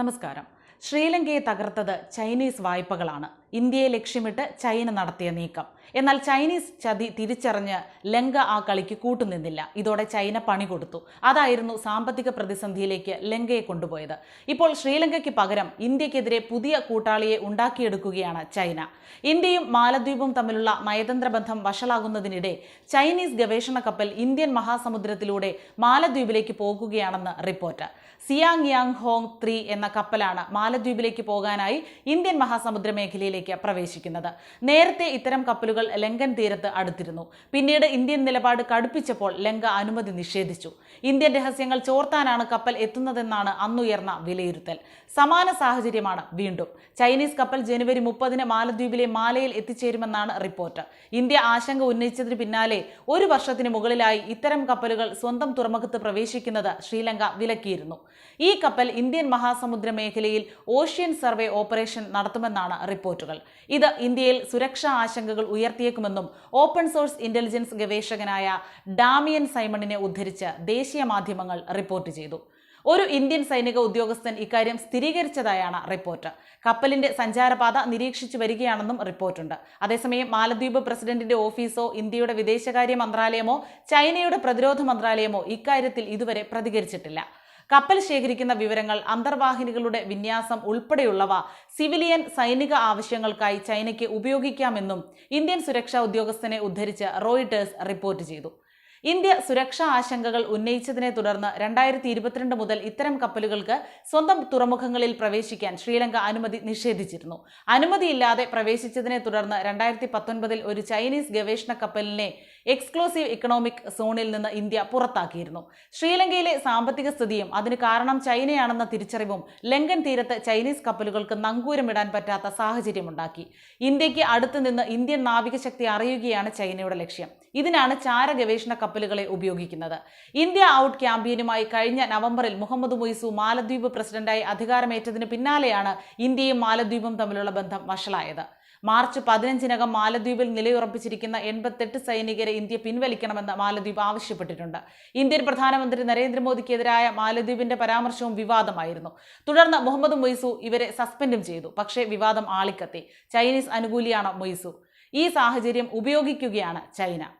നമസ്കാരം. ശ്രീലങ്കയെ തകർത്തത് ചൈനീസ് വായ്പകളാണ്. ഇന്ത്യയെ ലക്ഷ്യമിട്ട് ചൈന നടത്തിയ നീക്കം. എന്നാൽ ചൈനീസ് ചതി തിരിച്ചറിഞ്ഞ് ലങ്ക ആ കളിക്ക് കൂട്ടുനിന്നില്ല. ഇതോടെ ചൈന പണി കൊടുത്തു. അതായിരുന്നു സാമ്പത്തിക പ്രതിസന്ധിയിലേക്ക് ലങ്കയെ കൊണ്ടുപോയത്. ഇപ്പോൾ ശ്രീലങ്കയ്ക്ക് പകരം ഇന്ത്യക്കെതിരെ പുതിയ കൂട്ടാളിയെ ഉണ്ടാക്കിയെടുക്കുകയാണ് ചൈന. ഇന്ത്യയും മാലദ്വീപും തമ്മിലുള്ള നയതന്ത്ര ബന്ധം വഷളാകുന്നതിനിടെ ചൈനീസ് ഗവേഷണ കപ്പൽ ഇന്ത്യൻ മഹാസമുദ്രത്തിലൂടെ മാലദ്വീപിലേക്ക് പോകുകയാണെന്ന് report. Xiang Yang Hong three എന്ന കപ്പലാണ് മാലദ്വീപിലേക്ക് പോകാനായി ഇന്ത്യൻ മഹാസമുദ്ര മേഖലയിലേക്ക് പ്രവേശിക്കുന്നത്. നേരത്തെ ഇത്തരം കപ്പലുകൾ ലങ്കൻ തീരത്ത് അടുത്തിരുന്നു. പിന്നീട് ഇന്ത്യൻ നിലപാട് കടുപ്പിച്ചപ്പോൾ ലങ്ക അനുമതി നിഷേധിച്ചു. ഇന്ത്യൻ രഹസ്യങ്ങൾ ചോർത്താനാണ് കപ്പൽ എത്തുന്നതെന്നാണ് അന്നുയർന്ന വിലയിരുത്തൽ. സമാന സാഹചര്യമാണ് വീണ്ടും. ചൈനീസ് കപ്പൽ ജനുവരി മുപ്പതിന് മാലദ്വീപിലെ മാലയിൽ എത്തിച്ചേരുമെന്നാണ് റിപ്പോർട്ട്. ഇന്ത്യ ആശങ്ക ഉന്നയിച്ചതിന് പിന്നാലെ ഒരു വർഷത്തിന് മുകളിലായി ഇത്തരം കപ്പലുകൾ സ്വന്തം തുറമുഖത്ത് പ്രവേശിക്കുന്നത് ശ്രീലങ്ക വിലക്കിയിരുന്നു. ഈ കപ്പൽ ഇന്ത്യൻ മഹാസമുദ്ര മേഖലയിൽ ഓഷ്യൻ സർവേ ഓപ്പറേഷൻ നടത്തുമെന്നാണ് റിപ്പോർട്ടുകൾ. ഇത് ഇന്ത്യയിൽ സുരക്ഷാ ആശങ്കകൾ ഉയർത്തിയേക്കുമെന്നും ഓപ്പൺ സോഴ്സ് ഇന്റലിജൻസ് ഗവേഷകനായ ഡാമിയൻ സൈമണിനെ ഉദ്ധരിച്ച് ദേശീയ മാധ്യമങ്ങൾ റിപ്പോർട്ട് ചെയ്തു. ഒരു ഇന്ത്യൻ സൈനിക ഉദ്യോഗസ്ഥൻ ഇക്കാര്യം സ്ഥിരീകരിച്ചതായാണ് റിപ്പോർട്ട്. കപ്പലിന്റെ സഞ്ചാരപാത നിരീക്ഷിച്ചു വരികയാണെന്നും റിപ്പോർട്ടുണ്ട്. അതേസമയം മാലദ്വീപ് പ്രസിഡന്റിന്റെ ഓഫീസോ ഇന്ത്യയുടെ വിദേശകാര്യ മന്ത്രാലയമോ ചൈനയുടെ പ്രതിരോധ മന്ത്രാലയമോ ഇക്കാര്യത്തിൽ ഇതുവരെ പ്രതികരിച്ചിട്ടില്ല. കപ്പൽ ശേഖരിക്കുന്ന വിവരങ്ങൾ അന്തർവാഹിനികളുടെ വിന്യാസം ഉൾപ്പെടെയുള്ളവ സിവിലിയൻ സൈനിക ആവശ്യങ്ങൾക്കായി ചൈനയ്ക്ക് ഉപയോഗിക്കാമെന്നും ഇന്ത്യൻ സുരക്ഷാ ഉദ്യോഗസ്ഥനെ ഉദ്ധരിച്ച് റോയിട്ടേഴ്സ് റിപ്പോർട്ട് ചെയ്തു. ഇന്ത്യ സുരക്ഷാ ആശങ്കകൾ ഉന്നയിച്ചതിനെ തുടർന്ന് രണ്ടായിരത്തി ഇരുപത്തിരണ്ട് മുതൽ ഇത്തരം കപ്പലുകൾക്ക് സ്വന്തം തുറമുഖങ്ങളിൽ പ്രവേശിക്കാൻ ശ്രീലങ്ക അനുമതി നിഷേധിച്ചിരുന്നു. അനുമതിയില്ലാതെ പ്രവേശിച്ചതിനെ തുടർന്ന് രണ്ടായിരത്തി പത്തൊൻപതിൽ ഒരു ചൈനീസ് ഗവേഷണ കപ്പലിനെ എക്സ്ക്ലൂസീവ് ഇക്കണോമിക് സോണിൽ നിന്ന് ഇന്ത്യ പുറത്താക്കിയിരുന്നു. ശ്രീലങ്കയിലെ സാമ്പത്തിക സ്ഥിതിയും അതിന് കാരണം ചൈനയാണെന്ന തിരിച്ചറിവും ലങ്കൻ തീരത്ത് ചൈനീസ് കപ്പലുകൾക്ക് നങ്കൂരമിടാൻ പറ്റാത്ത സാഹചര്യമുണ്ടാക്കി. ഇന്ത്യയ്ക്ക് അടുത്തുനിന്ന് ഇന്ത്യൻ നാവികശക്തി അറിയുകയാണ് ചൈനയുടെ ലക്ഷ്യം. ഇതിനാണ് ചാര ഗവേഷണ കപ്പലുകളെ ഉപയോഗിക്കുന്നത്. ഇന്ത്യ ഔട്ട് ക്യാമ്പയിനുമായി കഴിഞ്ഞ നവംബറിൽ മുഹമ്മദ് മൊയ്സു മാലദ്വീപ് പ്രസിഡന്റായി അധികാരമേറ്റതിന് പിന്നാലെയാണ് ഇന്ത്യയും മാലദ്വീപും തമ്മിലുള്ള ബന്ധം വഷളായത്. മാർച്ച് പതിനഞ്ചിനകം മാലദ്വീപിൽ നിലയുറപ്പിച്ചിരിക്കുന്ന എൺപത്തെട്ട് സൈനികരെ ഇന്ത്യ പിൻവലിക്കണമെന്ന് മാലദ്വീപ് ആവശ്യപ്പെട്ടിട്ടുണ്ട്. ഇന്ത്യൻ പ്രധാനമന്ത്രി നരേന്ദ്രമോദിക്കെതിരായ മാലദ്വീപിന്റെ പരാമർശവും വിവാദമായിരുന്നു. തുടർന്ന് മുഹമ്മദ് മൊയ്സു ഇവരെ സസ്പെൻഡും ചെയ്തു. പക്ഷേ വിവാദം ആളിക്കത്തി. ചൈനീസ് അനുകൂലിയാണ് മൊയ്സു. ഈ സാഹചര്യം ഉപയോഗിക്കുകയാണ് ചൈന.